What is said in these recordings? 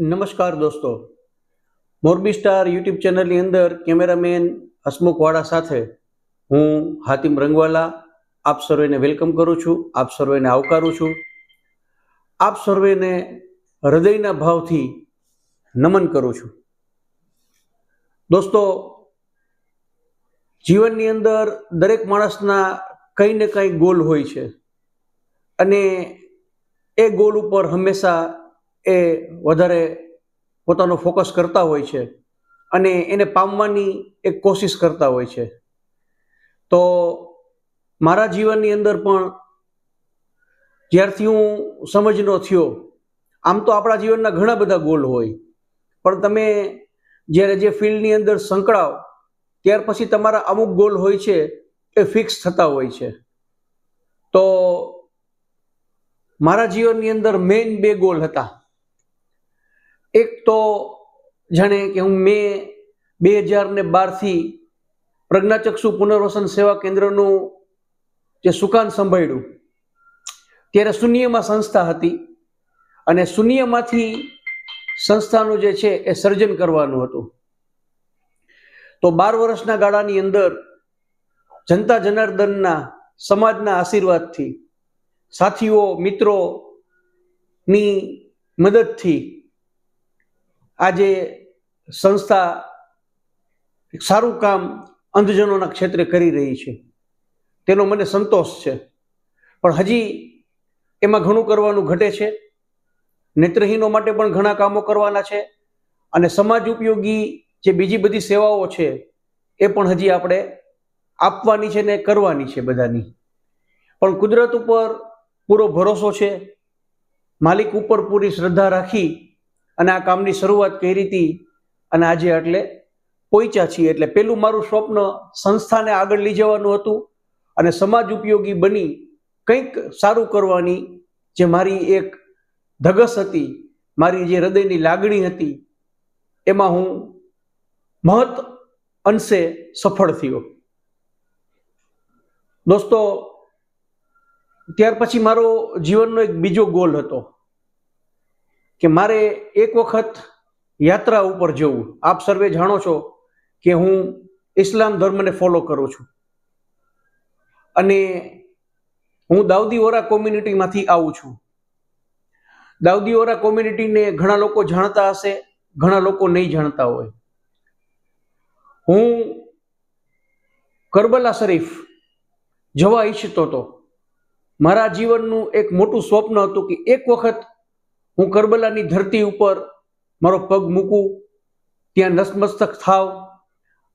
નમસ્કાર દોસ્તો. Morbi star YouTube ચેનલની અંદર કેમેરામેન હસમુખ વાળા સાથે હું હાતિમ રંગવાલા આપ સર્વેને વેલકમ કરું છું, આપ સર્વેને આવકારું છું. આપ સર્વેને હૃદયના ભાવથી નમન કરું છું. દોસ્તો, જીવનની અંદર દરેક માણસના કંઈ ને કંઈ ગોલ હોય છે. અને એ ગોલ ઉપર હંમેશા એ વધારે પોતાનો ફોકસ કરતા હોય છે અને એને પામવાની એક કોશિશ કરતા હોય છે. તો મારા જીવનની અંદર પણ જ્યારથી હું સમજનો થયો, આમ તો આપણા જીવનના ઘણા બધા ગોલ હોય. પણ તમે જ્યારે જે ફિલ્ડની અંદર સંકળાવ, ત્યાર પછી તમારા અમુક ગોલ હોય છે એ ફિક્સ થતા હોય છે. તો મારા જીવનની અંદર મેઇન બે ગોલ હતા. એક તો જાણે કે હું મે બે હજાર ને બારથી પ્રજ્ઞાચક્ષુ પુનર્વસન સેવા કેન્દ્રનું જે સુકાન સંભાળ્યું, ત્યારે શૂન્યમાં સંસ્થા હતી અને શૂન્યમાંથી સંસ્થાનું જે છે એ સર્જન કરવાનું હતું. તો બાર વર્ષના ગાળાની અંદર જનતા જનાર્દનના સમાજના આશીર્વાદથી, સાથીઓ, મિત્રોની મદદથી આજે સંસ્થા એક સારું કામ અંધજનોના ક્ષેત્રે કરી રહી છે. તેનો મને સંતોષ છે. પણ હજી એમાં ઘણું કરવાનું ઘટે છે. નેત્રહીનો માટે પણ ઘણા કામો કરવાના છે અને સમાજ ઉપયોગી જે બીજી બધી સેવાઓ છે એ પણ હજી આપણે આપવાની છે ને કરવાની છે બધાની. પણ કુદરત ઉપર પૂરો ભરોસો છે. માલિક ઉપર પૂરી શ્રદ્ધા રાખી અને આ કામની શરૂઆત કરી હતી અને આજે એટલે પહોંચ્યા છીએ. એટલે પેલું મારું સ્વપ્ન સંસ્થાને આગળ લઈ જવાનું હતું અને સમાજ ઉપયોગી બની કંઈક સારું કરવાની જે મારી એક ધગસ હતી, મારી જે હૃદયની લાગણી હતી, એમાં હું મહત અંશે સફળ થયો. દોસ્તો, ત્યાર પછી મારો જીવનનો એક બીજો ગોલ હતો. કે મારે એક વખત યાત્રા ઉપર જવું. આપ સર્વે જાણો છો કે હું ઇસ્લામ ધર્મને ફોલો કરું છું. અને હું દાઉદી ઓરા કોમ્યુનિટીમાંથી આવું છું. દાઉદી ઓરા કોમ્યુનિટીને ઘણા લોકો જાણતા હશે, ઘણા લોકો નહીં જાણતા હોય. હું કરબલા શરીફ જવા ઈચ્છતો હતો મારા જીવનનું એક મોટું સ્વપ્ન હતું કે એક વખત હું કરબલાની ધરતી ઉપર મારો પગ મૂકું, ત્યાં નસમસ્તક થાવ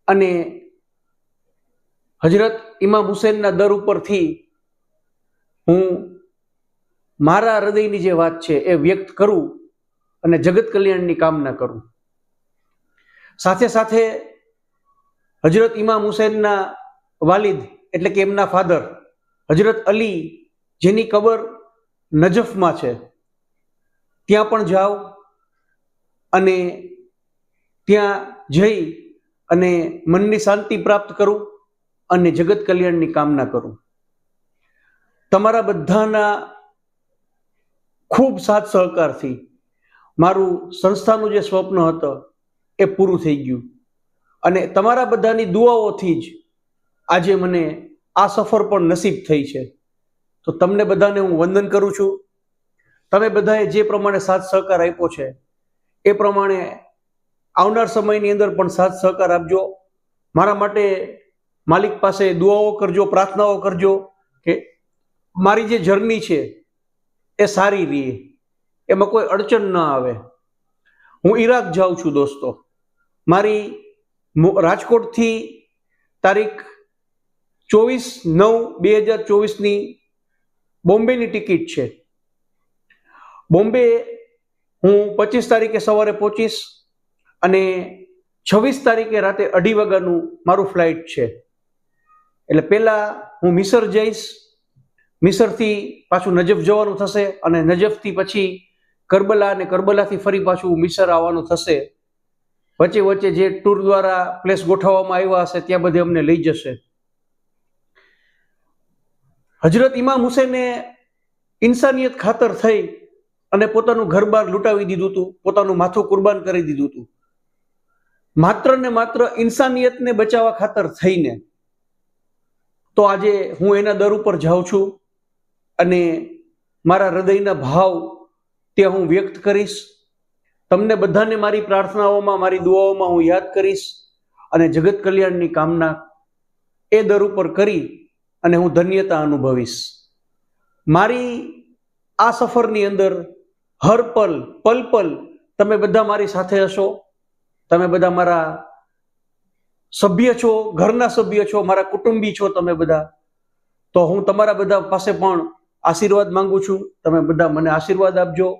અને હજરત ઇમામ હુસેનના દર ઉપરથી હું મારા હૃદયની જે વાત છે એ વ્યક્ત કરું અને જગત કલ્યાણની કામના કરું. સાથે સાથે હજરત ઇમામ હુસેનના વાલિદ એટલે કે એમના ફાધર હજરત અલી જેની કબર નજફમાં છે. ત્યાં પણ જાઓ અને ત્યાં જઈ અને મનની શાંતિ પ્રાપ્ત કરું અને જગત કલ્યાણની કામના કરું. તમારા બધાના ખૂબ સાથ સહકારથી મારું સંસ્થાનું જે સ્વપ્ન હતો એ પૂરું થઈ ગયું. અને તમારા બધાની દુઆઓથી જ આજે મને આ સફર પણ નસીબ થઈ છે. તો તમને બધાને હું વંદન કરું છું. તમે બધાએ જે પ્રમાણે સાથ સહકાર આપ્યો છે, એ પ્રમાણે આવનાર સમયની અંદર પણ સાથ સહકાર આપજો. મારા માટે માલિક પાસે દુઆઓ કરજો, પ્રાર્થનાઓ કરજો કે મારી જે જર્ની છે, એ સારી રહે. એમાં કોઈ અડચણ ન આવે. હું ઈરાક જાઉં છું દોસ્તો. મારી રાજકોટથી તારીખ ચોવીસ નવ બે હજાર ચોવીસની બોમ્બેની ટિકિટ છે. બોમ્બે હું પચીસ તારીખે સવારે પહોંચીશ અને છવ્વીસ તારીખે રાતે અઢી વાગ્યાનું મારું ફ્લાઇટ છે. એટલે પહેલાં હું મિસર જઈશ. મિસરથી પાછું નજફ જવાનું થશે અને નજફથી પછી કરબલા અને કરબલાથી ફરી પાછું મિસર આવવાનું થશે. વચ્ચે વચ્ચે જે ટૂર દ્વારા પ્લેસ ગોઠવવામાં આવ્યા હશે ત્યાં બધે અમને લઈ જશે. હજરત ઇમામ હુસેને ઇન્સાનિયત ખાતર થઈ અને પોતાનું ઘર બાર લૂંટાવી દીધું હતું, પોતાનું માથું કુરબાન કરી દીધું હતું. માત્ર ને માત્ર ઇન્સાનિયતને બચાવવા ખાતર થઈને તો આજે હું એના દર ઉપર જાઉં છું અને મારા હૃદયના ભાવ ત્યાં હું વ્યક્ત કરીશ. તમને બધાને મારી પ્રાર્થનાઓમાં, મારી દુઆઓમાં હું યાદ કરીશ અને જગત કલ્યાણની કામના એ દર ઉપર કરી અને હું ધન્યતા અનુભવીશ. મારી આ સફરની અંદર હર પલ પલ પલ તમે બધા મારી સાથે હશો. તમે બધા મારા સભ્ય છો, ઘરના સભ્ય છો, મારા કુટુંબી છો તમે બધા. તો હું તમારા બધા પાસે પણ આશીર્વાદ માંગુ છું. તમે બધા મને આશીર્વાદ આપજો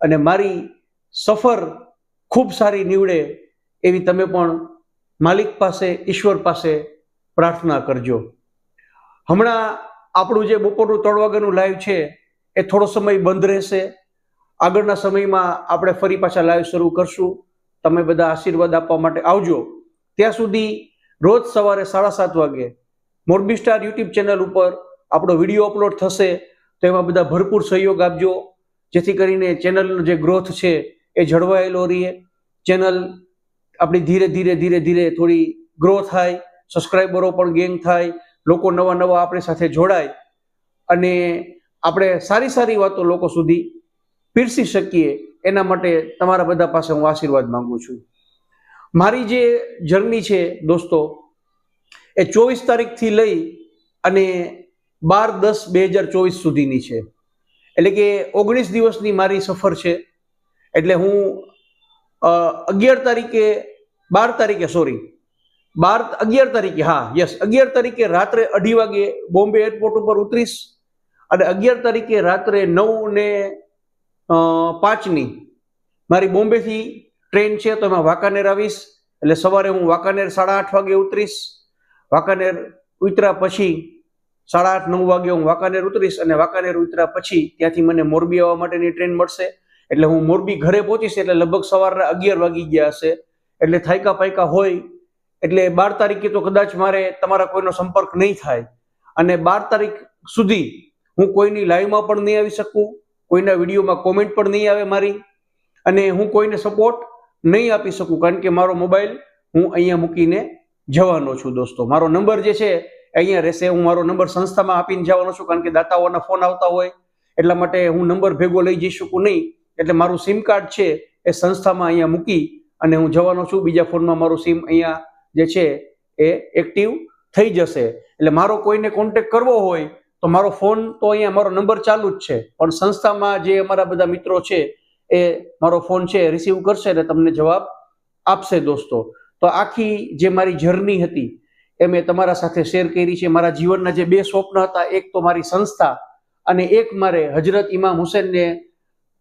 અને મારી સફર ખૂબ સારી નીવડે એવી તમે પણ માલિક પાસે, ઈશ્વર પાસે પ્રાર્થના કરજો. હમણાં આપણું જે બપોરનું ત્રણ વાગ્યાનું લાઈવ છે, એ થોડો સમય બંધ રહેશે. આગળના સમયમાં આપણે ફરી પાછા લાઈવ શરૂ કરશું. તમે બધા આશીર્વાદ આપવા માટે આવજો. ત્યાં સુધી રોજ સવારે સાડા સાત વાગે મોરબી સ્ટાર યુટ્યુબ ચેનલ ઉપર આપણો વીડિયો અપલોડ થશે. તો એમાં બધા ભરપૂર સહયોગ આપજો. જેથી કરીને ચેનલનો જે ગ્રોથ છે એ જળવાયેલો રહે ચેનલ આપણી ધીરે ધીરે ધીરે ધીરે થોડી ગ્રો થાય. સબસ્ક્રાઈબરો પણ ગેંગ થાય. લોકો નવા નવા આપણી સાથે જોડાય. અને આપણે સારી સારી વાતો લોકો સુધી પીરસી શકીએ, એના માટે તમારા બધા પાસે હું આશીર્વાદ માંગુ છું. મારી જે જર્ની છે દોસ્તો, એ ચોવીસ તારીખથી લઈ અને બાર દસ બે હજાર ચોવીસ સુધીની છે. એટલે કે ઓગણીસ દિવસની મારી સફર છે. એટલે હું અગિયાર તારીખે, બાર તારીખે સોરી બાર, અગિયાર તારીખે, હા યસ અગિયાર તારીખે રાત્રે અઢી વાગે બોમ્બે એરપોર્ટ ઉપર ઉતરીશ અને અગિયાર તારીખે રાત્રે નવ ને પાંચની. મારી બોમ્બેથી ટ્રેન છે તો એમાં વાંકાનેર આવીશ. એટલે સવારે હું વાંકાનેર સાડા આઠ વાગે ઉતરીશ. વાંકાનેર ઉતર્યા પછી સાડા આઠ, નવ વાગે હું વાંકાનેર ઉતરીશ અને વાંકાનેર ઉતર્યા પછી ત્યાંથી મને મોરબી આવવા માટેની ટ્રેન મળશે. એટલે હું મોરબી ઘરે પહોંચીશ એટલે લગભગ સવારના અગિયાર વાગી ગયા હશે. એટલે થાયકા પાયકા હોય. એટલે બાર તારીખે તો કદાચ મારે તમારા કોઈનો સંપર્ક નહીં થાય. અને બાર તારીખ સુધી હું કોઈની લાઈવમાં પણ નહીં આવી શકું. કોઈના વિડીયોમાં કોમેન્ટ પણ નહીં આવે મારી અને હું કોઈને સપોર્ટ નહીં આપી શકું કારણ કે મારો મોબાઈલ હું અહીંયા મૂકીને જવાનો છું દોસ્તો. મારો નંબર જે છે, અહીંયા રહેશે. હું મારો નંબર સંસ્થામાં આપીને જવાનો છું કારણ કે દાતાઓના ફોન આવતા હોય. એટલા માટે હું નંબર ભેગો લઈ જઈ શકું નહીં. એટલે મારું સિમ કાર્ડ છે એ સંસ્થામાં અહીંયા મૂકી અને હું જવાનો છું. બીજા ફોનમાં મારું સિમ અહીંયા જે છે એ એક્ટિવ થઈ જશે. એટલે મારો કોઈને કોન્ટેક કરવો હોય તો મારો ફોન તો અહીંયા મારો નંબર ચાલુ જ છે. પણ સંસ્થામાં જે અમારા બધા મિત્રો છે, એ મારો ફોન છે રિસીવ કરશે અને તમને જવાબ આપશે દોસ્તો. તો આખી જે મારી જર્ની હતી, એ મેં તમારા સાથે શેર કરી છે. મારા જીવનના જે બે સ્વપ્ન હતા, એક તો મારી સંસ્થા અને એક મારે હજરત ઇમામ હુસેનને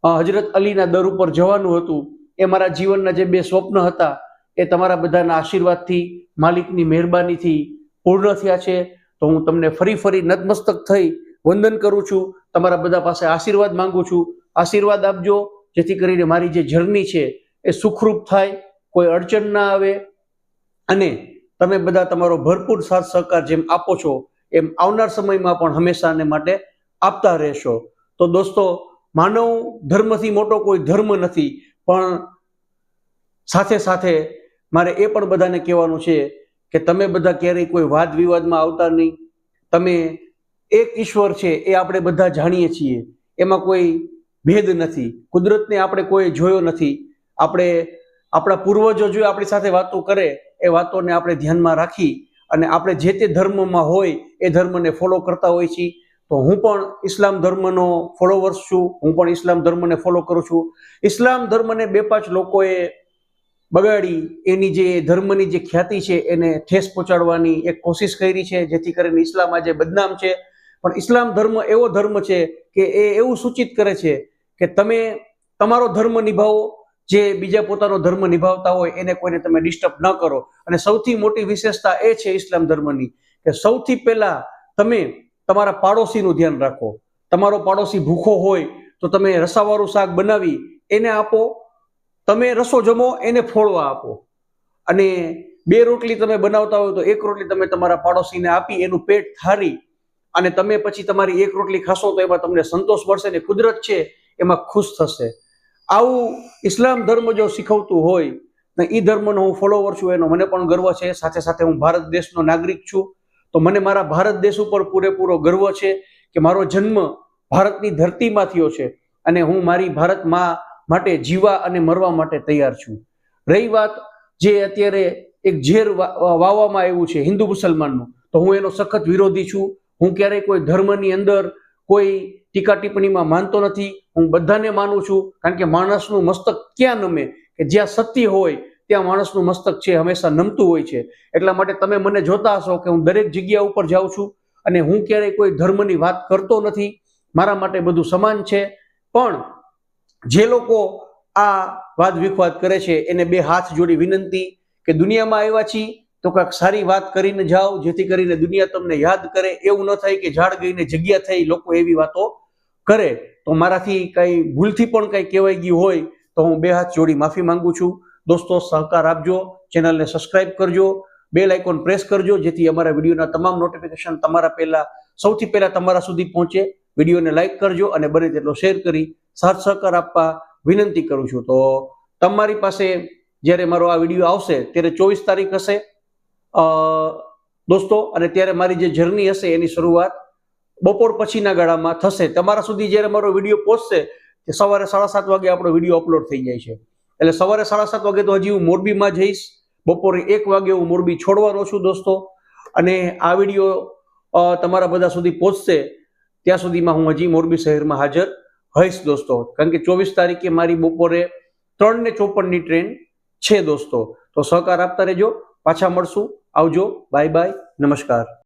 હજરત અલીના દર ઉપર જવાનું હતું. એ મારા જીવનના જે બે સ્વપ્ન હતા, એ તમારા બધાના આશીર્વાદથી, માલિકની મહેરબાનીથી પૂર્ણ થયા છે. તો હું તમને ફરી ફરી નતમસ્તક થઈ વંદન કરું છું. તમારા બધા પાસે આશીર્વાદ માંગુ છું. આશીર્વાદ આપજો, જેથી કરીને મારી જે જર્ની છે એ સુખરૂપ થાય, કોઈ અડચણ ના આવે. અને તમે બધા તમારો ભરપૂર સાથ સહકાર જેમ આપો છો, એમ આવનાર સમયમાં પણ હંમેશાને માટે આપતા રહેશો. તો દોસ્તો, માનવ ધર્મથી મોટો કોઈ ધર્મ નથી, પણ સાથે સાથે મારે એ પણ બધાને કહેવાનું છે કે તમે બધા ક્યારેય કોઈ વાદ વિવાદમાં આવતા નહીં. તમે એક ઈશ્વર છે એ આપણે બધા જાણીએ છીએ. એમાં કોઈ ભેદ નથી. કુદરતને આપણે કોઈ જોયો નથી. આપણે આપણા પૂર્વજો જો આપણી સાથે વાતો કરે, એ વાતોને આપણે ધ્યાનમાં રાખી અને આપણે જે તે ધર્મમાં હોય એ ધર્મને ફોલો કરતા હોય છીએ. તો હું પણ ઇસ્લામ ધર્મનો ફોલોવર્સ છું. હું પણ ઇસ્લામ ધર્મને ફોલો કરું છું. ઇસ્લામ ધર્મને બે પાંચ લોકોએ બગાડી, એની જે ધર્મની જે ખ્યાતિ છે એને ઠેસ પહોંચાડવાની એક કોશિશ કરી છે, જેથી કરીને ઇસ્લામ આજે બદનામ છે. પણ ઇસ્લામ ધર્મ એવો ધર્મ છે કે એ એવું સૂચિત કરે છે કે તમે તમારો ધર્મ નિભાવો, જે બીજા પોતાનો ધર્મ નિભાવતા હોય એને કોઈને તમે ડિસ્ટર્બ ન કરો. અને સૌથી મોટી વિશેષતા એ છે ઇસ્લામ ધર્મની કે સૌથી પહેલા તમે તમારા પાડોશીનું ધ્યાન રાખો. તમારો પાડોશી ભૂખો હોય તો તમે રસાવાળું શાક બનાવી એને આપો તમે રસો જમો, એને ફોળવા આપો. અને બે રોટલી તમે બનાવતા હોય તો એક રોટલી તમે તમારા પાડોશીને આપી, એનું પેટ થારી અને તમે પછી તમારી એક રોટલી ખાશો તો એમાં તમને સંતોષ મળશે ને કુદરત છે, એમાં ખુશ થશે. આવું ઇસ્લામ ધર્મ જો શીખવતું હોય ને એ ધર્મનો હું ફોલોવર છું, એનો મને પણ ગર્વ છે. સાથે સાથે હું ભારત દેશનો નાગરિક છું, તો મને મારા ભારત દેશ ઉપર પૂરેપૂરો ગર્વ છે કે મારો જન્મ ભારતની ધરતીમાં થયો છે અને હું મારી ભારત મા માટે જીવા અને મરવા માટે તૈયાર છું. રહી વાત જે અત્યારે એક ઝેર વાવવામાં આવ્યું છે હિન્દુ મુસલમાનનું, તો હું એનો સખત વિરોધી છું. હું ક્યારેય કોઈ ધર્મની અંદર કોઈ ટીકા ટિપ્પણીમાં માનતો નથી. હું બધાને માનું છું, કારણ કે માણસનું મસ્તક ક્યાં નમે? કે જ્યાં સત્ય હોય, ત્યાં માણસનું મસ્તક છે, હંમેશા નમતું હોય છે. એટલા માટે તમે મને જોતા હશો કે હું દરેક જગ્યા ઉપર જાઉં છું અને હું ક્યારેય કોઈ ધર્મની વાત કરતો નથી. મારા માટે બધું સમાન છે. પણ જે લોકો આ વાદ વિખવાદ કરે છે, એને બે હાથ જોડી વિનંતી કે દુનિયામાં આવ્યા છીએ તો કાંઈક સારી વાત કરીને જાઓ, જેથી કરીને દુનિયા તમને યાદ કરે. એવું ન થાય કે ઝાડ ગઈને જગ્યા થઈ લોકો એવી વાતો કરે. તો મારાથી કંઈ ભૂલથી પણ કંઈ કહેવાઈ ગયું હોય, તો હું બે હાથ જોડી માફી માંગુ છું. દોસ્તો, સહકાર આપજો, ચેનલને સબસ્ક્રાઇબ કરજો, બેલ આઇકોન પ્રેસ કરજો, જેથી અમારા વિડીયોના તમામ નોટિફિકેશન તમારા પહેલાં, સૌથી પહેલાં તમારા સુધી પહોંચે. વિડીયોને લાઇક કરજો અને બને તેટલો શેર કરી સાથ સહકાર આપવા વિનંતી કરું છું. તો તમારી પાસે જ્યારે મારો આ વીડિયો આવશે, ત્યારે ચોવીસ તારીખ હશે. દોસ્તો, અને ત્યારે મારી જે જર્ની હશે એની શરૂઆત બપોર પછીના ગાળામાં થશે. તમારા સુધી જ્યારે મારો વીડિયો પહોંચશે સવારે સાડા સાત વાગે આપણો વીડિયો અપલોડ થઈ જાય છે. એટલે સવારે સાડા સાત વાગે તો હજી હું મોરબીમાં જઈશ. બપોરે એક વાગે હું મોરબી છોડવાનો છું, દોસ્તો. અને આ વીડિયો તમારા બધા સુધી પહોંચશે. ત્યાં સુધીમાં હું હજી મોરબી શહેરમાં હાજર હઈશ દોસ્તો, કારણ કે ચોવીસ તારીખે મારી બપોરે ત્રણ ને ચોપનની ટ્રેન છે દોસ્તો. તો સહકાર આપતા રહેજો, પાછા મળશું. આવજો. Bye bye. નમસ્કાર.